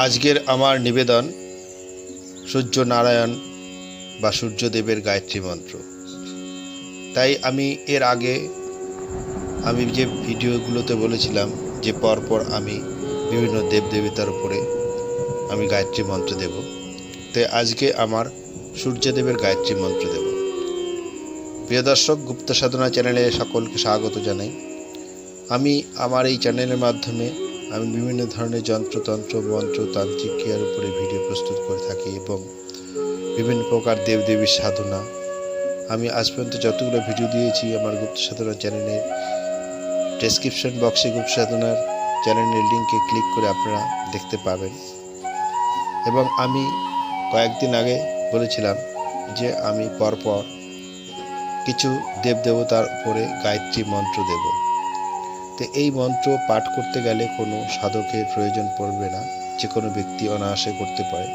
আজকের আমার নিবেদন সূর্য নারায়ণ বা সূর্যদেবের গায়ত্রী মন্ত্র। তাই আমি এর আগে আমি যে ভিডিওগুলোতে বলেছিলাম যে পরপর আমি বিভিন্ন দেবদেবতার উপরে আমি গায়ত্রী মন্ত্র দেব, তাই আজকে আমার সূর্যদেবের গায়ত্রী মন্ত্র দেব। প্রিয় দর্শক, গুপ্ত সাধনা চ্যানেলে সকলকে স্বাগত জানাই। আমি আমার এই চ্যানেলের মাধ্যমে আমি বিভিন্ন ধরনের যন্ত্রতন্ত্র মন্ত্র তান্ত্রিক ক্রিয়ার উপরে ভিডিও প্রস্তুত করে থাকি এবং বিভিন্ন প্রকার দেবদেবীর সাধনা। আমি আজ পর্যন্ত যতগুলো ভিডিও দিয়েছি আমার গুপ্ত সাধনা চ্যানেলের ডেসক্রিপশন বক্সে গুপ্ত সাধনার চ্যানেলের লিঙ্কে ক্লিক করে আপনারা দেখতে পাবেন। এবং আমি কয়েকদিন আগে বলেছিলাম যে আমি পরপর কিছু দেবদেবতার উপরে গায়ত্রী মন্ত্র দেব। তো এই মন্ত্র পাঠ করতে গেলে কোনো সাধকের প্রয়োজন পড়বে না, যে কোনো ব্যক্তি অনায়াসে করতে পারে।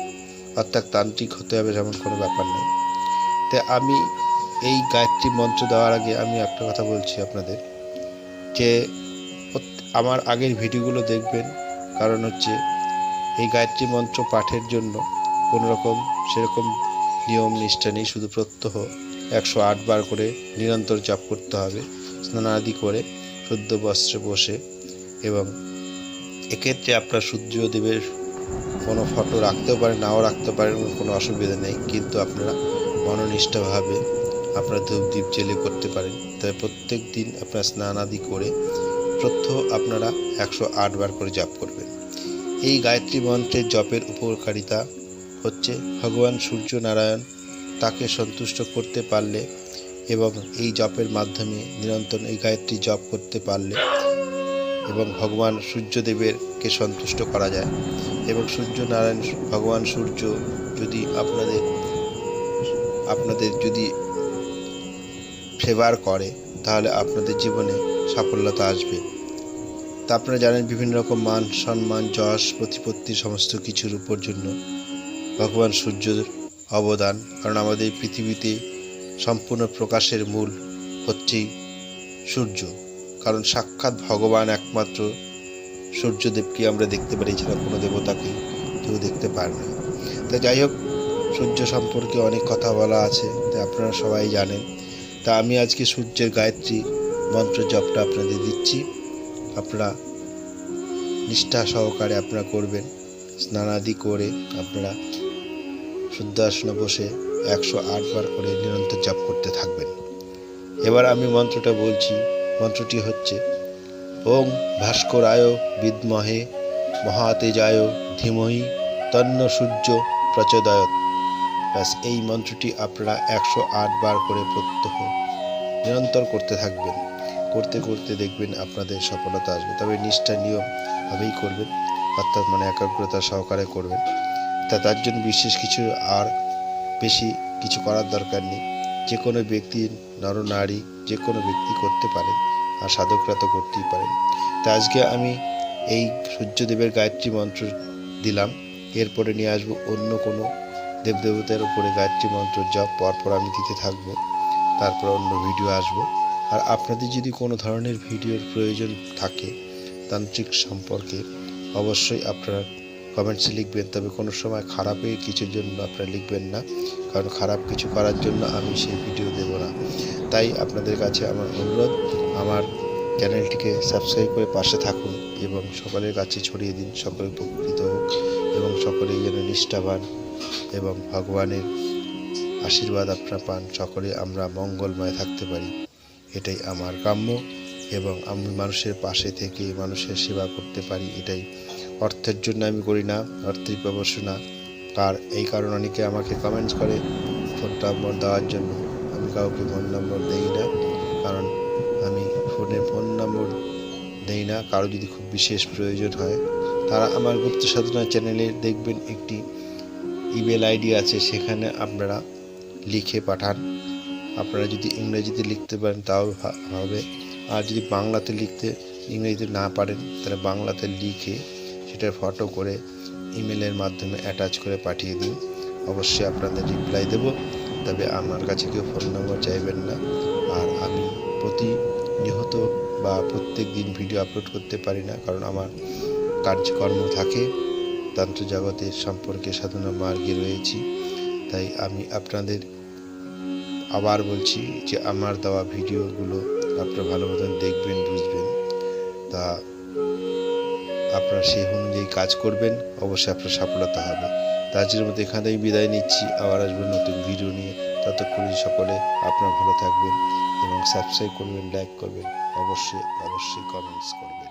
অর্থাৎ তান্ত্রিক হতে হবে যেমন কোনো ব্যাপার নেই। তো আমি এই গায়ত্রী মন্ত্র দেওয়ার আগে আমি একটা কথা বলছি আপনাদের। যে আমার আগের ভিডিওগুলো দেখবেন, কারণ হচ্ছে এই গায়ত্রী মন্ত্র পাঠের জন্য কোনো রকম সেরকম নিয়ম নিষ্ঠা নেই, শুধু প্রত্যহ একশো আট বার করে নিরন্তর জপ করতে হবে, স্নানাদি করে। শুদ্ধ বস্ত্রে বসে এবং এক্ষেত্রে আপনার সূর্যদেবের কোনো ফটো রাখতেও পারেন নাও রাখতে পারেন কোনো অসুবিধা নেই। কিন্তু আপনারা মননিষ্ঠভাবে আপনারা ধূপ দ্বীপ জেলে করতে পারেন। তবে প্রত্যেক দিন আপনারা স্নান আদি করে প্রত্যহ আপনারা একশো আট বার করে জপ করবেন। এই গায়ত্রী মন্ত্রের জপের উপকারিতা হচ্ছে, ভগবান সূর্য নারায়ণ তাকে সন্তুষ্ট করতে পারলে এবং এই জপের মাধ্যমে নিরন্তর এই গায়ত্রী জপ করতে পারলে এবং ভগবান সূর্যদেবেরকে সন্তুষ্ট করা যায়। এবং সূর্য নারায়ণ ভগবান সূর্য যদি আপনাদের আপনাদের যদি ফেভার করে, তাহলে আপনাদের জীবনে সাফল্যতা আসবে। তা আপনারা জানেন বিভিন্ন রকম মান সম্মান, যশ, প্রতিপত্তি সমস্ত কিছুর উপর জন্য ভগবান সূর্যের অবদান। কারণ আমাদের পৃথিবীতে সম্পূর্ণ প্রকাশের মূল হচ্ছেই সূর্য। কারণ সাক্ষাৎ ভগবান একমাত্র সূর্যদেবকে আমরা দেখতে পারি, এছাড়া কোনো দেবতাকে কেউ দেখতে পারে না। তা যাই হোক, সূর্য সম্পর্কে অনেক কথা বলা আছে, তা আপনারা সবাই জানেন। তা আমি আজকে সূর্যের গায়ত্রী মন্ত্র জপটা আপনাদের দিচ্ছি। আপনারা নিষ্ঠা সহকারে আপনারা করবেন, স্নানাদি করে আপনারা শুদ্ধ আসনে বসে একশো আট বার করে নিরন্তর জপ করতে থাকবেন। এবার আমি মন্ত্রটা বলছি। মন্ত্রটি হচ্ছে ওম ভাস্করায় বিদ্মহে, মহাতেজায় ধীমহি, তন্ন সূর্য প্রচোদয়ত। ব্যাস, এই মন্ত্রটি আপনারা একশো আট বার করে প্রত্যহ নিরন্তর করতে থাকবেন। করতে করতে দেখবেন আপনাদের সফলতা আসবে। তবে নিষ্ঠা নিয়ম ভাবেই করবেন, অর্থাৎ মানে একাগ্রতা সহকারে করবেন। তা তার জন্য বিশেষ কিছু আর বেশি কিছু করার দরকার নেই। যে কোনো ব্যক্তি নর নারী যে কোনো ব্যক্তি করতে পারেন আর সাধকরা তো করতেই পারেন। তা আজকে আমি এই সূর্যদেবের গায়ত্রী মন্ত্র দিলাম। এরপরে নিয়ে আসব অন্য কোনো দেবদেবতার উপরে গায়ত্রী মন্ত্র। জপ পরপর আমি দিতে থাকব। তারপর অন্য ভিডিও আসব। আর আপনাদের যদি কোনো ধরনের ভিডিওর প্রয়োজন থাকে, তান্ত্রিক সম্পর্কে অবশ্যই আপনারা কমেন্টসে লিখবেন। তবে কোনো সময় খারাপে কিছুর জন্য আপনারা লিখবেন না। কারণ খারাপ কিছু করার জন্য আমি সেই ভিডিও দেব না। তাই আপনাদের কাছে আমার অনুরোধ, আমার চ্যানেলটিকে সাবস্ক্রাইব করে পাশে থাকুন এবং সকলের কাছে ছড়িয়ে দিন, সকলে উপকৃত হোক এবং সকলেই যেন নিষ্ঠাবান এবং ভগবানের আশীর্বাদ আপনারা পান। সকলে আমরা মঙ্গলময় থাকতে পারি। এটাই আমার কাম্য এবং আমি মানুষের পাশে থেকে মানুষের সেবা করতে পারি। এটাই অর্থের জন্য আমি করি না অর্থের প্রবর্ষণা আর এই কারণে অনেকে আমাকে কমেন্টস করে ফোন নম্বর দেওয়ার জন্য। আমি কাউকে ফোন নম্বর দেই না, কারণ আমি ফোনে ফোন নম্বর দেই না। কারও যদি খুব বিশেষ প্রয়োজন হয়, তারা আমার গুপ্ত সাধনা চ্যানেলে দেখবেন। একটি ইমেল আইডি আছে, সেখানে আপনারা লিখে পাঠান। আপনারা যদি ইংরেজিতে লিখতে পারেন, তাও হবে। আর যদি বাংলাতে লিখতে ইংরেজিতে না পারেন, তাহলে বাংলাতে লিখে সেটার ফটো করে ইমেলের মাধ্যমে অ্যাটাচ করে পাঠিয়ে দিন। অবশ্যই আপনাদের রিপ্লাই দেব। তবে আমার কাছে কেউ ফোন নম্বর চাইবেন না। আর আমি প্রতি নিহত বা প্রত্যেক দিন ভিডিও আপলোড করতে পারি না, কারণ আমার কার্যকর্ম থাকে। তন্ত্র জগতের সম্পর্কে সাধনা মার্গে রয়েছি। তাই আমি আপনাদের আবার বলছি যে আমার দেওয়া ভিডিওগুলো আপনারা ভালো মতন দেখবেন, বুঝবেন। তা আপনারা সেই অনুযায়ী কাজ করবেন, অবশ্যই আপনার সফলতা হবে। তাজের মতো এখানেই বিদায় নিচ্ছি। আবার আসবেন নতুন ভিডিও নিয়ে। ততক্ষণে সকলে আপনার ভালো থাকবেন এবং সাবস্ক্রাইব করবেন লাইক করবেন। অবশ্যই অবশ্যই কমেন্টস করবেন।